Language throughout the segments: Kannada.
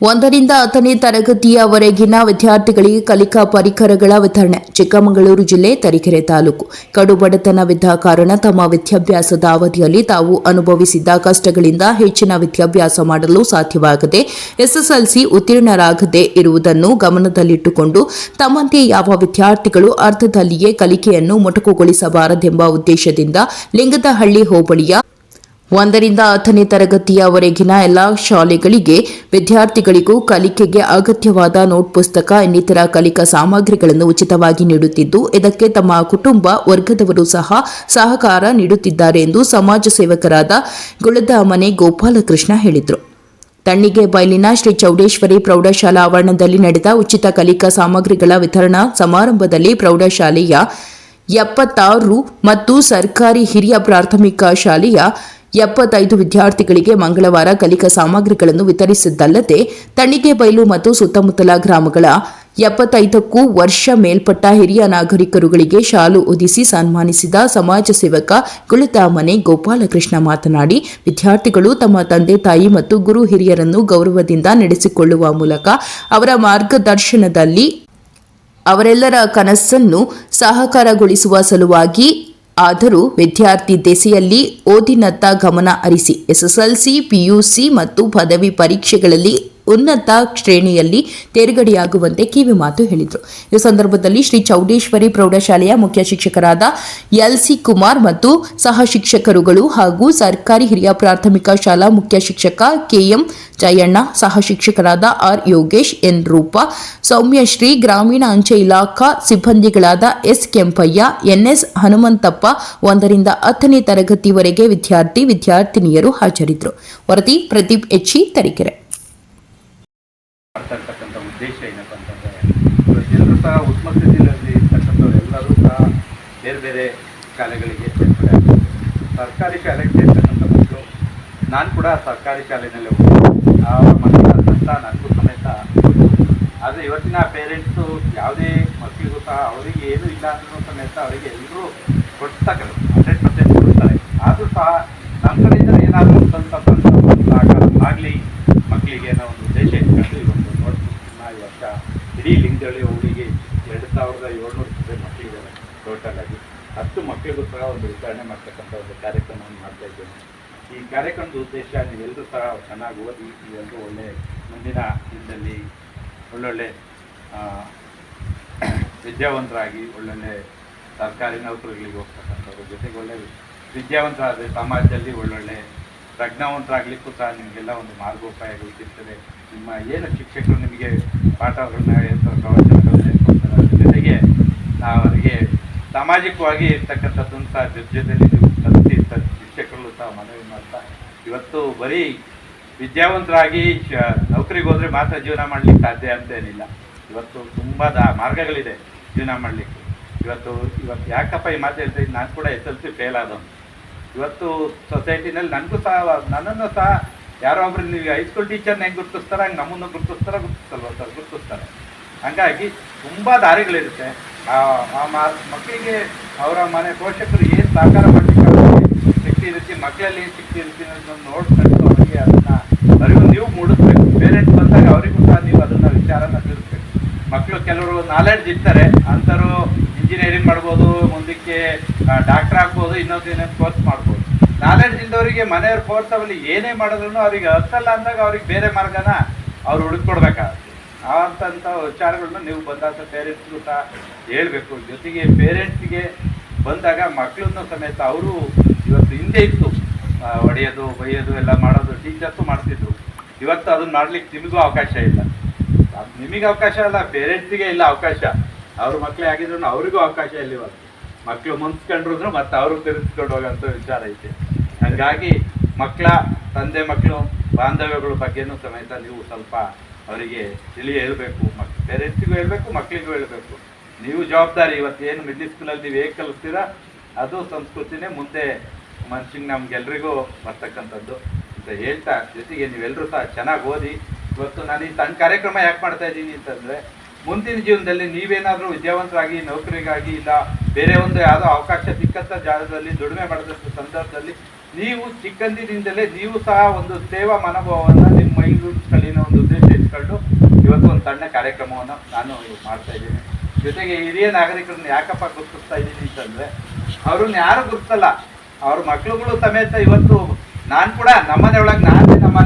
ಒಂದರಿಂದ ಹತ್ತನೇ ತರಗತಿಯವರೆಗಿನ ವಿದ್ಯಾರ್ಥಿಗಳಿಗೆ ಕಲಿಕಾ ಪರಿಕರಗಳ ವಿತರಣೆ, ಚಿಕ್ಕಮಗಳೂರು ಜಿಲ್ಲೆ ತರೀಕೆರೆ ತಾಲೂಕು. ಕಡು ಬಡತನವಿದ್ದ ಕಾರಣ ತಮ್ಮ ವಿದ್ಯಾಭ್ಯಾಸದ ಅವಧಿಯಲ್ಲಿ ತಾವು ಅನುಭವಿಸಿದ್ದ ಕಷ್ಟಗಳಿಂದ ಹೆಚ್ಚಿನ ವಿದ್ಯಾಭ್ಯಾಸ ಮಾಡಲು ಸಾಧ್ಯವಾಗದೆ ಎಸ್ಎಸ್ಎಲ್ಸಿ ಉತ್ತೀರ್ಣರಾಗದೆ ಇರುವುದನ್ನು ಗಮನದಲ್ಲಿಟ್ಟುಕೊಂಡು ತಮ್ಮಂತೆ ಯಾವ ವಿದ್ಯಾರ್ಥಿಗಳು ಅರ್ಧದಲ್ಲಿಯೇ ಕಲಿಕೆಯನ್ನು ಮೊಟಕುಗೊಳಿಸಬಾರದೆಂಬ ಉದ್ದೇಶದಿಂದ ಲಿಂಗದಹಳ್ಳಿ ಹೋಬಳಿಯ ಒಂದರಿಂದ ಹತ್ತನೇ ತರಗತಿಯವರೆಗಿನ ಎಲ್ಲ ಶಾಲೆಗಳಿಗೆ ವಿದ್ಯಾರ್ಥಿಗಳಿಗೂ ಕಲಿಕೆಗೆ ಅಗತ್ಯವಾದ ನೋಟ್ ಪುಸ್ತಕ, ಇನ್ನಿತರ ಕಲಿಕಾ ಸಾಮಗ್ರಿಗಳನ್ನು ಉಚಿತವಾಗಿ ನೀಡುತ್ತಿದ್ದು, ಇದಕ್ಕೆ ತಮ್ಮ ಕುಟುಂಬ ವರ್ಗದವರು ಸಹ ಸಹಕಾರ ನೀಡುತ್ತಿದ್ದಾರೆ ಎಂದು ಸಮಾಜ ಸೇವಕರಾದ ಗುಳದಾಮನೆ ಗೋಪಾಲಕೃಷ್ಣ ಹೇಳಿದರು. ತಣ್ಣಿಗೆ ಬಯಲಿನ ಶ್ರೀ ಚೌಡೇಶ್ವರಿ ಪ್ರೌಢಶಾಲಾ ಆವರಣದಲ್ಲಿ ನಡೆದ ಉಚಿತ ಕಲಿಕಾ ಸಾಮಗ್ರಿಗಳ ವಿತರಣಾ ಸಮಾರಂಭದಲ್ಲಿ ಪ್ರೌಢಶಾಲೆಯ ಎಪ್ಪತ್ತಾರು ಮತ್ತು ಸರ್ಕಾರಿ ಹಿರಿಯ ಪ್ರಾಥಮಿಕ ಶಾಲೆಯ ಎಪ್ಪತ್ತೈದು ವಿದ್ಯಾರ್ಥಿಗಳಿಗೆ ಮಂಗಳವಾರ ಕಲಿಕಾ ಸಾಮಗ್ರಿಗಳನ್ನು ವಿತರಿಸಿದ್ದಲ್ಲದೆ ತಣಿಗೆ ಬಯಲು ಮತ್ತು ಸುತ್ತಮುತ್ತಲ ಗ್ರಾಮಗಳ ಎಪ್ಪತ್ತೈದಕ್ಕೂ ವರ್ಷ ಮೇಲ್ಪಟ್ಟ ಹಿರಿಯ ನಾಗರಿಕರುಗಳಿಗೆ ಶಾಲು ಒದಿಸಿ ಸನ್ಮಾನಿಸಿದ ಸಮಾಜ ಸೇವಕ ಗುಳಿತಾಮನೆ ಗೋಪಾಲಕೃಷ್ಣ ಮಾತನಾಡಿ, ವಿದ್ಯಾರ್ಥಿಗಳು ತಮ್ಮ ತಂದೆ, ತಾಯಿ ಮತ್ತು ಗುರು ಹಿರಿಯರನ್ನು ಗೌರವದಿಂದ ನಡೆಸಿಕೊಳ್ಳುವ ಮೂಲಕ ಅವರ ಮಾರ್ಗದರ್ಶನದಲ್ಲಿ ಅವರೆಲ್ಲರ ಕನಸನ್ನು ಸಹಕಾರಗೊಳಿಸುವ ಸಲುವಾಗಿ ಆದರೂ ವಿದ್ಯಾರ್ಥಿ ದೆಸೆಯಲ್ಲಿ ಓದಿನತ್ತ ಗಮನ ಹರಿಸಿ ಎಸ್ಎಸ್ಎಲ್ಸಿ ಪಿಯುಸಿ ಮತ್ತು ಪದವಿ ಪರೀಕ್ಷೆಗಳಲ್ಲಿ ಉನ್ನತ ಶ್ರೇಣಿಯಲ್ಲಿ ತೇರ್ಗಡೆಯಾಗುವಂತೆ ಕಿವಿಮಾತು ಹೇಳಿದರು. ಈ ಸಂದರ್ಭದಲ್ಲಿ ಶ್ರೀ ಚೌಡೇಶ್ವರಿ ಪ್ರೌಢಶಾಲೆಯ ಮುಖ್ಯ ಶಿಕ್ಷಕರಾದ ಎಲ್ ಸಿ ಕುಮಾರ್ ಮತ್ತು ಸಹ ಶಿಕ್ಷಕರುಗಳು ಹಾಗೂ ಸರ್ಕಾರಿ ಹಿರಿಯ ಪ್ರಾಥಮಿಕ ಶಾಲಾ ಮುಖ್ಯ ಶಿಕ್ಷಕ ಕೆಎಂ ಜಯಣ್ಣ, ಸಹ ಶಿಕ್ಷಕರಾದ ಆರ್ ಯೋಗೇಶ್, ಎನ್ ರೂಪ ಸೌಮ್ಯಶ್ರೀ ಗ್ರಾಮೀಣ ಅಂಚೆ ಇಲಾಖಾ ಸಿಬ್ಬಂದಿಗಳಾದ S Kempaiah N S Hanumanthappa ಒಂದರಿಂದ ಹತ್ತನೇ ತರಗತಿವರೆಗೆ ವಿದ್ಯಾರ್ಥಿ, ವಿದ್ಯಾರ್ಥಿನಿಯರು ಹಾಜರಿದ್ದರು ವರದಿ ಪ್ರದೀಪ್ ಎಚ್ಚಿ ತರೀಕೆರೆ. ಉದ್ದೇಶ ಏನಪ್ಪ ಅಂತಂದರೆ ಎಲ್ಲರೂ ಸಹ ಉತ್ತಮ ಸ್ಥಿತಿಯಲ್ಲಿ ಇರ್ತಕ್ಕಂಥವ್ರು ಎಲ್ಲರೂ ಸಹ ಬೇರೆ ಬೇರೆ ಶಾಲೆಗಳಿಗೆ ಸೇರ್ಪಡೆ ಸರ್ಕಾರಿ ಶಾಲೆಗೆ ಸೇರ್ತಕ್ಕಂಥ ಮಕ್ಕಳು, ನಾನು ಕೂಡ ಸರ್ಕಾರಿ ಶಾಲೆಯಲ್ಲೇ ಹೋಗ್ತೀನಿ ಆ ಮಕ್ಕಳ ಕಷ್ಟ ನನಗೂ ಸಮೇತ ಆದರೆ ಇವತ್ತಿನ ಪೇರೆಂಟ್ಸು ಯಾವುದೇ ಮಕ್ಕಳಿಗೂ ಸಹ ಅವರಿಗೆ ಏನೂ ಇಲ್ಲ ಅಂದ್ರೂ ಸಮೇತ ಅವರಿಗೆ ಎಲ್ಲರೂ ಕೊಡ್ತಕ್ಕಂಥ ಹಂಡ್ರೆಡ್ ಪರ್ಸೆಂಟ್ ಕೊಡ್ತಾರೆ. ಆದರೂ ಸಹ ನಮ್ಮ ಕಡೆಯಿಂದ ಏನಾದರೂ ಸ್ವಲ್ಪ ಸಹಕಾರ ಆಗಲಿ ಮಕ್ಕಳಿಗೆ ಅನ್ನೋ ಒಂದು ಉದ್ದೇಶ ಇಟ್ಕೊಂಡು ಈ ಒಂದು ನೋಟ್ಬುಕ್ನ ಈ ವರ್ಷ ಇಡೀ ಲಿಂಗದಳ್ಳಿ ಹೋಗಿಗೆ ಎರಡು ಸಾವಿರದ ಏಳ್ನೂರು ಜೊತೆ ಮಕ್ಕಳಿದ್ದಾರೆ ಟೋಟಲ್ ಆಗಿ ಹತ್ತು ಮಕ್ಕಳಿಗೂ ಸಹ ಒಂದು ವಿತರಣೆ ಮಾಡ್ತಕ್ಕಂಥ ಒಂದು ಕಾರ್ಯಕ್ರಮವನ್ನು ಮಾಡ್ತಾ ಇದ್ದೇನೆ. ಈ ಕಾರ್ಯಕ್ರಮದ ಉದ್ದೇಶ ನೀವೆಲ್ಲರೂ ಸಹ ಚೆನ್ನಾಗಿ ಓದಿ ನೀವೆಲ್ಲರೂ ಒಳ್ಳೆ ಮುಂದಿನ ದಿನದಲ್ಲಿ ಒಳ್ಳೊಳ್ಳೆ ವಿದ್ಯಾವಂತರಾಗಿ ಒಳ್ಳೊಳ್ಳೆ ಸರ್ಕಾರಿ ನೌಕರಿಗಳಿಗೆ ಹೋಗ್ತಕ್ಕಂಥವ್ರ ಜೊತೆಗೆ ಒಳ್ಳೆ ವಿದ್ಯಾವಂತರಾದರೆ ಸಮಾಜದಲ್ಲಿ ಒಳ್ಳೊಳ್ಳೆ ಪ್ರಜ್ಞಾವಂತರಾಗಲಿಕ್ಕೂ ಸಹ ನಿಮಗೆಲ್ಲ ಒಂದು ಮಾರ್ಗೋಪಾಯಗಳು ಸಿಗ್ತದೆ. ನಿಮ್ಮ ಏನು ಶಿಕ್ಷಕರು ನಿಮಗೆ ಪಾಠಗಳನ್ನ ಹೇಳ್ತಾರೆ, ಪ್ರವಚನಗಳನ್ನ ಹೇಳ್ಕೊಡ್ತಾರೆ ಜೊತೆಗೆ ನಾವು ಸಾಮಾಜಿಕವಾಗಿ ಇರ್ತಕ್ಕಂಥದ್ದನ್ನು ಸಹ ಜೊತೆ ಜೊತೆಲಿ ನೀವು ಕಲಿಸಿ ತ- ಶಿಕ್ಷಕರು ಸಹ ಮನವಿ ಮಾಡ್ತಾ ಇವತ್ತು ಬರೀ ವಿದ್ಯಾವಂತರಾಗಿ ಶ ನೌಕರಿಗೆ ಹೋದರೆ ಮಾತ್ರ ಜೀವನ ಮಾಡಲಿಕ್ಕೆ ಸಾಧ್ಯ ಅಂತೇನಿಲ್ಲ ಇವತ್ತು ತುಂಬ ದ ಮಾರ್ಗಗಳಿದೆ ಜೀವನ ಮಾಡಲಿಕ್ಕೆ. ಇವತ್ತು ಇವತ್ತು ಯಾಕಪ್ಪ ಈ ಮಾತು ಹೇಳ್ತಾ ನಾನು ಕೂಡ ಎಸ್ ಎಲ್ ಸಿ ಫೇಲ್ ಆದವನು. ಇವತ್ತು ಸೊಸೈಟಿನಲ್ಲಿ ನನಗೂ ಸಹ, ನನ್ನನ್ನು ಸಹ ಯಾರೋ ಒಬ್ರು ನೀವು ಹೈಸ್ಕೂಲ್ ಟೀಚರ್ನ ಹೆಂಗೆ ಗುರುತಿಸ್ತಾರೆ ಹಂಗೆ ನಮ್ಮನ್ನು ಗುರುತಿಸ್ತಾರ ಗುರುತಿಸಲ್ವ ಸರ್? ಗುರುತಿಸ್ತಾರೆ. ಹಂಗಾಗಿ ತುಂಬ ದಾರಿಗಳಿರುತ್ತೆ. ಆ ಮಕ್ಕಳಿಗೆ ಅವರ ಮನೆ ಪೋಷಕರು ಏನು ಸಹಕಾರ ಮಾಡಲಿಕ್ಕೆ ಶಕ್ತಿ ಇರುತ್ತೆ ಮಕ್ಕಳಲ್ಲಿ ಏನು ಶಕ್ತಿ ಇರುತ್ತೆ ಅನ್ನೋದನ್ನ ನೋಡ್ಕೊಂಡು ಅವರಿಗೆ ಅದನ್ನು ಅರಿವು ನೀವು ಮೂಡಿಸ್ಬೇಕು. ಪೇರೆಂಟ್ಸ್ ಬಂದಾಗ ಅವರಿಗೂ ಸಹ ನೀವು ಅದನ್ನು ವಿಚಾರನ ತಿಳಿಸ್ಬೇಕು. ಮಕ್ಕಳು ಕೆಲವರು ನಾಲೆಡ್ಜ್ ಇರ್ತಾರೆ, ಅಂಥವ್ರು ಇಂಜಿನಿಯರಿಂಗ್ ಮಾಡ್ಬೋದು, ಮುಂದಕ್ಕೆ ಡಾಕ್ಟರ್ ಆಗ್ಬೋದು, ಇನ್ನೊಂದು ಏನೇನು ಕೋರ್ಸ್ ಮಾಡ್ಬೋದು. ನಾಲೆಡ್ಜ್ ಇದ್ದವರಿಗೆ ಮನೆಯವ್ರ ಅವಲ್ಲಿ ಏನೇ ಮಾಡಿದ್ರು ಅವ್ರಿಗೆ ಹತ್ತಲ್ಲ ಅಂದಾಗ ಅವ್ರಿಗೆ ಬೇರೆ ಮಾರ್ಗನ ಅವ್ರು ಹುಡುಕೊಡ್ಬೇಕಾಗುತ್ತೆ ಅಂತಂಥ ವಿಚಾರಗಳನ್ನ ನೀವು ಬಂದಂಥ ಪೇರೆಂಟ್ಸ್ಗೂ ಸಹ ಹೇಳಬೇಕು. ಜೊತೆಗೆ ಪೇರೆಂಟ್ಸ್ಗೆ ಬಂದಾಗ ಮಕ್ಕಳನ್ನು ಸಮೇತ ಅವರು ಇವತ್ತು ಹಿಂದೆ ಇತ್ತು. ಹೊಡೆಯೋದು ಬೈಯೋದು, ಎಲ್ಲ ಮಾಡೋದು ಟೀಚರ್ಸು ಮಾಡ್ತಿದ್ರು. ಇವತ್ತು ಅದನ್ನ ಮಾಡ್ಲಿಕ್ಕೆ ನಿಮಗೂ ಅವಕಾಶ ಇಲ್ಲ. ನಿಮಗೆ ಅವಕಾಶ ಅಲ್ಲ, ಪೇರೆಂಟ್ಸಿಗೆ ಇಲ್ಲ ಅವಕಾಶ. ಅವ್ರ ಮಕ್ಕಳೇ ಆಗಿದ್ರು ಅವ್ರಿಗೂ ಅವಕಾಶ ಇಲ್ಲ ಇವತ್ತು. ಮಕ್ಕಳು ಮುಂದ್ಕೊಂಡ್ರು ಮತ್ತೆ ಅವರು ತಿರುಗಿಸ್ಕೊಂಡು ಹೋಗೋಂಥ ವಿಚಾರ ಐತೆ. ಹಾಗಾಗಿ ಮಕ್ಕಳ ತಂದೆ ಮಕ್ಕಳು ಬಾಂಧವ್ಯಗಳ ಬಗ್ಗೆನೂ ಸಮೇತ ನೀವು ಸ್ವಲ್ಪ ಅವರಿಗೆ ತಿಳಿ ಹೇಳಬೇಕು, ಮಕ್ ಪೇರೆಂಟ್ಸಿಗೂ ಹೇಳಬೇಕು ಮಕ್ಕಳಿಗೂ ಹೇಳಬೇಕು. ನೀವು ಜವಾಬ್ದಾರಿ, ಇವತ್ತು ಏನು ಮಿಡ್ಲ್ ಸ್ಕೂಲಲ್ಲಿ ನೀವು ಹೇಗೆ ಕಲಿಸ್ತೀರಾ, ಅದು ಸಂಸ್ಕೃತಿನೇ ಮುಂದೆ ಮನುಷ್ಯಂಗೆ ನಮ್ಗೆಲ್ರಿಗೂ ಬರ್ತಕ್ಕಂಥದ್ದು ಅಂತ ಹೇಳ್ತಾ, ಜೊತೆಗೆ ನೀವೆಲ್ಲರೂ ಸಹ ಚೆನ್ನಾಗಿ ಓದಿ, ಇವತ್ತು ನಾನು ಈ ಸಣ್ಣ ಕಾರ್ಯಕ್ರಮ ಯಾಕೆ ಮಾಡ್ತಾ ಇದ್ದೀನಿ ಅಂತಂದರೆ, ಮುಂದಿನ ಜೀವನದಲ್ಲಿ ನೀವೇನಾದರೂ ವಿದ್ಯಾವಂತರಾಗಿ, ನೌಕರಿಗಾಗಿ ಇಲ್ಲ, ಬೇರೆ ಒಂದು ಯಾವುದೋ ಅವಕಾಶ ಸಿಕ್ಕಂಥ ಜಾಗದಲ್ಲಿ ದುಡಿಮೆ ಮಾಡಿದಂಥ ಸಂದರ್ಭದಲ್ಲಿ, ನೀವು ಚಿಕ್ಕಂದಿನಿಂದಲೇ ನೀವು ಸಹ ಒಂದು ಸೇವಾ ಮನೋಭಾವವನ್ನು ನಿಮ್ಮ ಮೈಂಡ್ ಕಲಿನ ಒಂದು ಉದ್ದೇಶ ಸಣ್ಣ ಕಾರ್ಯಕ್ರಮವನ್ನು ನಾನು ಮಾಡ್ತಾ ಇದ್ದೀನಿ. ಜೊತೆಗೆ ಹಿರಿಯ ನಾಗರಿಕರನ್ನ ಯಾಕಪ್ಪ ಗುರುತಿಸ್ತಾ ಇದ್ದೀನಿ ಅಂತಂದ್ರೆ, ಅವ್ರನ್ನ ಯಾರು ಗುರುತಲ್ಲ ಅವ್ರ ಮಕ್ಳುಗಳು ಸಮೇತ ಇವತ್ತು ನಾನು ಕೂಡ ನಮ್ಮನೆಯೊಳಗೆ ನಾನೇ ನಮ್ಮ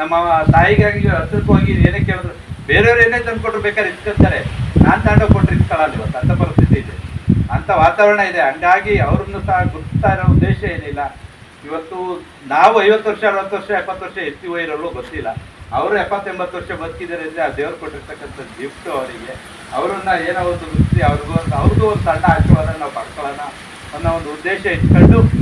ನಮ್ಮ ತಾಯಿಗಾಗಿ ಹತ್ರಕ್ಕೆ ಹೋಗಿ ಏನೇ ಕೇಳಿದ್ರು, ಬೇರೆಯವ್ರು ಏನೇ ತಂದು ಕೊಟ್ಟರು ಬೇಕಾದ್ರೆ ಇಸ್ಕೊತಾರೆ ನಾನು ತಗೊಂಡೋಗಿ ಕೊಟ್ಟರೆ ಇಸ್ಕೊಳ್ಳಲ್ಲ ಇವತ್ತು, ಅಂತ ಪರಿಸ್ಥಿತಿ ಇದೆ. ಅಂತ ವಾತಾವರಣ ಇದೆ. ಹಂಗಾಗಿ ಅವ್ರನ್ನ ಸಹ ಗುರುತಿಸ್ತಾ ಇರೋ ಉದ್ದೇಶ ಏನಿಲ್ಲ. ಇವತ್ತು ನಾವು ಐವತ್ತು ವರ್ಷ, ಅರವತ್ತು ವರ್ಷ, ಎಪ್ಪತ್ತು ವರ್ಷ ಎತ್ತಿ ಇರೋರು ಗೊತ್ತಿಲ್ಲ. ಅವರು ಎಪ್ಪತ್ತೆಂಬತ್ತು ವರ್ಷ ಬದುಕಿದ್ದಾರೆ ಅಂದರೆ ಆ ದೇವ್ರು ಕೊಟ್ಟಿರ್ತಕ್ಕಂಥ ಗಿಫ್ಟ್ ಅವರಿಗೆ, ಅವರನ್ನ ಏನೋ ಒಂದು ವೃತ್ತಿ, ಅವ್ರಿಗೂ ಒಂದು ಅವ್ರಿಗೂ ಒಂದು ಸಣ್ಣ ಆಶೀರ್ವಾದ ನಾವು ಪಡ್ಕೊಳ್ಳೋಣ ಅನ್ನೋ ಒಂದು ಉದ್ದೇಶ ಇಟ್ಕೊಂಡು